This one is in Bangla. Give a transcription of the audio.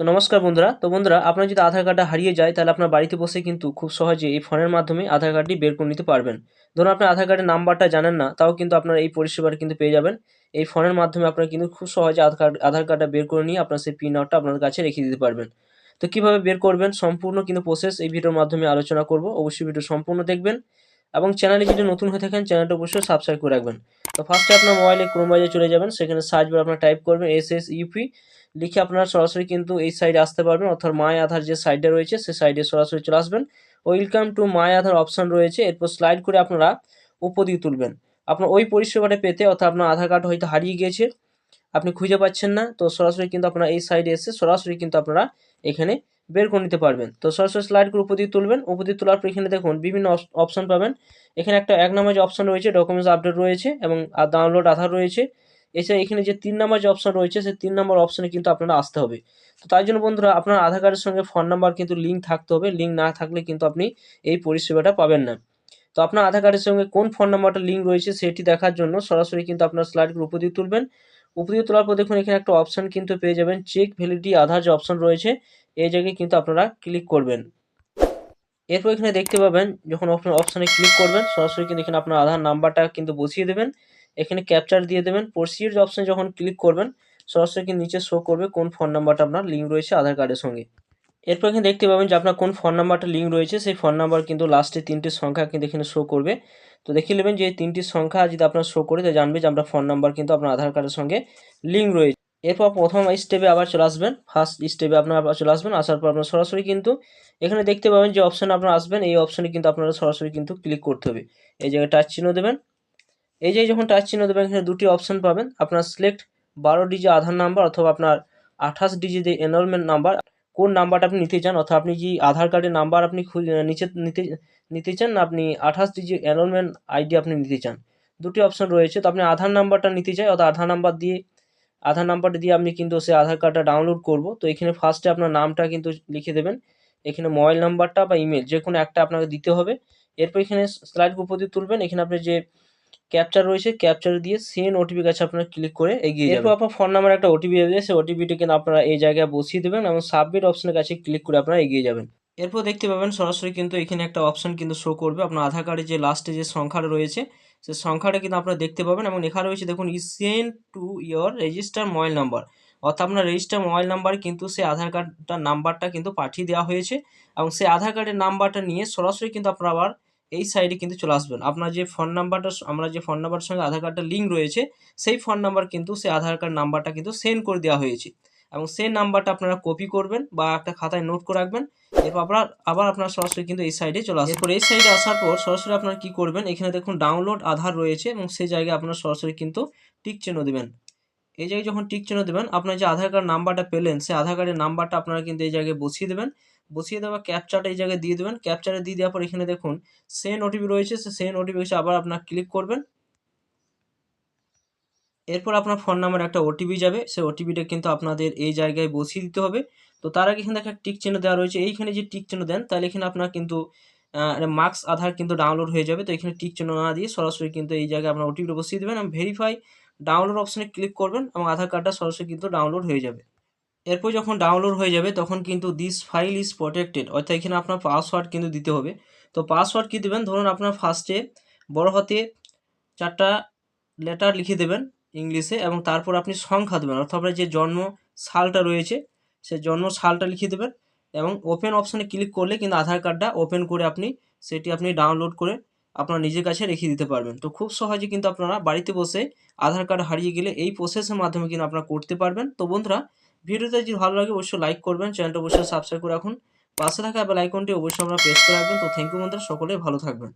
তো নমস্কার বন্ধুরা। তো বন্ধুরা, আপনার যদি আধার কার্ডটা হারিয়ে যায়, তাহলে আপনার বাড়িতে বসে কিন্তু খুব সহজে এই ফোনের মাধ্যমে আধার কার্ডটি বের করে নিতে পারবেন। ধরুন আপনার আধার কার্ডের নাম্বারটা জানেন না, তাও কিন্তু আপনার এই পরিষেবাটা কিন্তু পেয়ে যাবেন। এই ফোনের মাধ্যমে আপনারা কিন্তু খুব সহজে আধার কার্ড, আধার কার্ডটা বের করে নিয়ে আপনার সেই পিন আউটটা আপনার কাছে রেখে দিতে পারবেন। তো কীভাবে বের করবেন? সম্পূর্ণ কিন্তু প্রসেস এই ভিডিওর মাধ্যমে আলোচনা করব। অবশ্যই ভিডিও সম্পূর্ণ দেখবেন এবং চ্যানেলে যদি নতুন হয়ে থাকেন চ্যানেলটা অবশ্যই সাবস্ক্রাইব করে রাখবেন। তো ফার্স্টে আপনার মোবাইলে ক্রোম বাজে চলে যাবেন। সেখানে সার্চ বার আপনার টাইপ করবেন এস এস ইউপি লিখে আপনারা সরাসরি কিন্তু এই সাইডে আসতে পারবেন, অর্থাৎ মাই আধার যে সাইডে রয়েছে সেই সাইডে সরাসরি চলে আসবেন। Welcome to my Aadhaar option রয়েছে, এরপর স্লাইড করে আপনারা উপর দিয়ে তুলবেন। আপনার ওই পরিষেবাটা পেতে, অর্থাৎ আপনার আধার কার্ড হয়তো হারিয়ে গিয়েছে, আপনি খুঁজে পাচ্ছেন না, তো সরাসরি কিন্তু আপনারা এই সাইডে এসে সরাসরি কিন্তু আপনারা এখানে বের করে নিতে পারবেন। তো সরাসরি স্লাইড করে উপর তুলবেন উপর দিয়ে তোলার পর এখানে দেখুন বিভিন্ন অপশন পাবেন। এখানে একটা এক নম্বর যে অপশন রয়েছে ডকুমেন্টস আপডেট রয়েছে এবং ডাউনলোড আধার রয়েছে। এছাড়া এখানে যে তিন নম্বর যে অপশন রয়েছে, সেই তিন নম্বর অপশনে কিন্তু আপনারা আসতে হবে। তো তাই জন্য বন্ধুরা, আপনার আধার কার্ডের সঙ্গে ফোন নাম্বার কিন্তু লিঙ্ক থাকতে হবে। লিঙ্ক না থাকলে কিন্তু আপনি এই পরিষেবাটা পাবেন না। তো আপনার আধার কার্ডের সঙ্গে কোন ফোন নাম্বারটা লিঙ্ক রয়েছে, সেটি দেখার জন্য সরাসরি কিন্তু আপনার স্লাইডগুলো উপর দিয়ে তুলবেন। উপর দিয়ে তোলার পর দেখুন, এখানে একটা অপশন কিন্তু পেয়ে যাবেন। চেক ভ্যালিডিটি আধার যে অপশন রয়েছে, এই জায়গায় কিন্তু আপনারা ক্লিক করবেন। এরপর এখানে দেখতে পাবেন, যখন অপশানে ক্লিক করবেন, সরাসরি কিন্তু এখানে আপনার আধার নাম্বারটা কিন্তু বসিয়ে দেবেন। এখানে ক্যাপচার দিয়ে দেবেন প্রসিড অপশানে যখন ক্লিক করবেন, সরাসরি কিন্তু নিচে শো করবে কোন ফোন নাম্বারটা আপনার লিঙ্ক রয়েছে আধার কার্ডের সঙ্গে। এরপর এখানে দেখতে পাবেন যে আপনার কোন ফোন নাম্বারটা লিঙ্ক রয়েছে, সেই ফোন নাম্বার কিন্তু লাস্টে তিনটি সংখ্যা কিন্তু এখানে শো করবে। তো দেখিয়ে নেবেন যে এই তিনটি সংখ্যা যদি আপনার শো করে, তো জানবে যে আপনার ফোন নাম্বার কিন্তু আপনার আধার কার্ডের সঙ্গে লিঙ্ক রয়েছে। এরপর প্রথম স্টেপে আবার চলে আসবেন ফার্স্ট স্টেপে আপনার আবার চলে আসবেন, আসার পর আপনার সরাসরি কিন্তু এখানে দেখতে পাবেন যে অপশানে আপনার আসবেন, এই অপশানে কিন্তু আপনারা সরাসরি কিন্তু ক্লিক করতে হবে। এই জায়গায় টাচ চিহ্ন দেবেন এই যে যখন টাচ চিহ্ন দেবেন, এখানে দুটি অপশান পাবেন। আপনার সিলেক্ট বারো ডিজি আধার নাম্বার অথবা আপনার আঠাশ ডিজি যে এনরোলমেন্ট নাম্বার কোন নাম্বারটা আপনি নিতে চান, অথবা আপনি কি আধার কার্ডের নাম্বার আপনি নিচে, নিতে নিতে চান আপনি আঠাশ ডিজি এনরোলমেন্ট আইডি আপনি নিতে চান। দুটি অপশান রয়েছে। তো আপনি আধার নাম্বারটা নিতে চাই, অর্থাৎ আধার নাম্বার দিয়ে, আধার নাম্বারটা দিয়ে আপনি কিন্তু সে আধার কার্ডটা ডাউনলোড করব। তো এখানে ফার্স্টে আপনার নামটা কিন্তু লিখে দেবেন। এখানে মোবাইল নাম্বারটা বা ইমেল যে কোনো একটা আপনাকে দিতে হবে। এরপর এখানে স্লাইড উপর দিয়ে তুলবেন। এখানে আপনি যে ক্যাপচার রয়েছে ক্যাপচার দিয়ে সেন ওটিপি কাছে আপনারা ক্লিক করে এগিয়ে এরপর আপনার ফোন নাম্বার একটা ওটিপি দেবে সেই ওটিপিটা কিন্তু আপনারা এই জায়গায় বসিয়ে দেবেন এবং সাবমিট অপশনের কাছে ক্লিক করে আপনারা এগিয়ে যাবেন। এরপর দেখতে পাবেন সরাসরি কিন্তু এখানে একটা অপশন কিন্তু শো করবে। আপনার আধার কার্ডে যে লাস্টে যে সংখ্যাটা রয়েছে, সেই সংখ্যাটা কিন্তু আপনারা দেখতে পাবেন এবং লেখা রয়েছে, দেখুন ই sent to your register mobile number অর্থাৎ আপনার রেজিস্টার মোবাইল নাম্বার কিন্তু সেই আধার কার্ডটার নাম্বারটা কিন্তু পাঠিয়ে দেওয়া হয়েছে এবং সেই আধার কার্ডের নাম্বারটা নিয়ে সরাসরি কিন্তু আপনারা আবার এই সাইডে কিন্তু চলে আসবেন। আপনার যে ফোন নাম্বারটা আমরা যে ফোন নাম্বারের সঙ্গে আধার কার্ডটা লিঙ্ক রয়েছে, সেই ফোন নাম্বার কিন্তু সেই আধার কার্ড নাম্বারটা কিন্তু সেন্ড করে দেওয়া হয়েছে। এবং সেই নাম্বারটা আপনারা কপি করবেন বা একটা খাতায় নোট করে রাখবেন, এরপর আপনার আবার আপনার সরাসরি কিন্তু এই সাইডে চলে আসবে। এরপর এই সাইডে আসার পর সরাসরি আপনারা কি করবেন? এখানে দেখুন ডাউনলোড আধার রয়েছে এবং সেই জায়গায় আপনার সরাসরি কিন্তু টিক চিহ্ন দেবেন। এই জায়গায় যখন টিক চিহ্ন দেবেন, আপনার যে আধার কার্ড নাম্বারটা পেলেন, সেই আধার কার্ডের নাম্বারটা আপনারা কিন্তু এই জায়গায় বসিয়ে দেবেন। বসিয়ে দেওয়া ক্যাপচারটা এই জায়গায় দিয়ে দেবেন। ক্যাপচারে দিয়ে দেওয়ার পর এখানে দেখুন সেন ওটিপি রয়েছে সে সেন ওটিপি আবার আপনার ক্লিক করবেন। এরপর আপনার ফোন নাম্বার একটা ওটিপি যাবে, সেই ওটিপিটা কিন্তু আপনাদের এই জায়গায় বসিয়ে দিতে হবে। তো তার আগে এখানে একটা টিক চিহ্ন দেওয়া রয়েছে। এইখানে যে টিক চিহ্ন দেন, তাহলে এখানে আপনার কিন্তু মার্কস আধার কিন্তু ডাউনলোড হয়ে যাবে। তো এখানে টিক চিহ্ন না দিয়ে সরাসরি কিন্তু এই জায়গায় আপনার ওটিপিটা বসিয়ে দেবেন। এবং ভেরিফাই ডাউনলোড অপশানে ক্লিক করবেন এবং আধার কার্ডটা সরাসরি কিন্তু ডাউনলোড হয়ে যাবে। এরপর যখন ডাউনলোড হয়ে যাবে, তখন কিন্তু দিস ফাইল ইজ প্রোটেক্টেড অর্থাৎ এখানে আপনার পাসওয়ার্ড কিন্তু দিতে হবে। তো পাসওয়ার্ড কী দেবেন? ধরুন আপনার ফার্স্টে বড় হাতে চারটা লেটার লিখে দেবেন ইংলিশে এবং তারপর আপনি সংখ্যা দেবেন। অর্থাৎ আপনার যে জন্ম সালটা রয়েছে, সে জন্ম সালটা লিখে দেবেন এবং ওপেন অপশানে ক্লিক করলে কিন্তু আধার কার্ডটা ওপেন করে আপনি সেটি আপনি ডাউনলোড করে আপনার নিজের কাছে রেখে দিতে পারবেন। তো খুব সহজে কিন্তু আপনারা বাড়িতে বসে আধার কার্ড হারিয়ে গেলে এই প্রসেসের মাধ্যমে কিন্তু আপনারা করতে পারবেন। তো বন্ধুরা ভিডিওতে যদি ভালো লাগে অবশ্যই লাইক করবেন চ্যানেলটা অবশ্যই সাবস্ক্রাইব করে রাখুন। পাশে থাকা বেল আইকনটি অবশ্যই আমরা প্রেস করে রাখবেন। তো থ্যাংক ইউ বন্ধুরা সকলেই ভালো থাকবেন।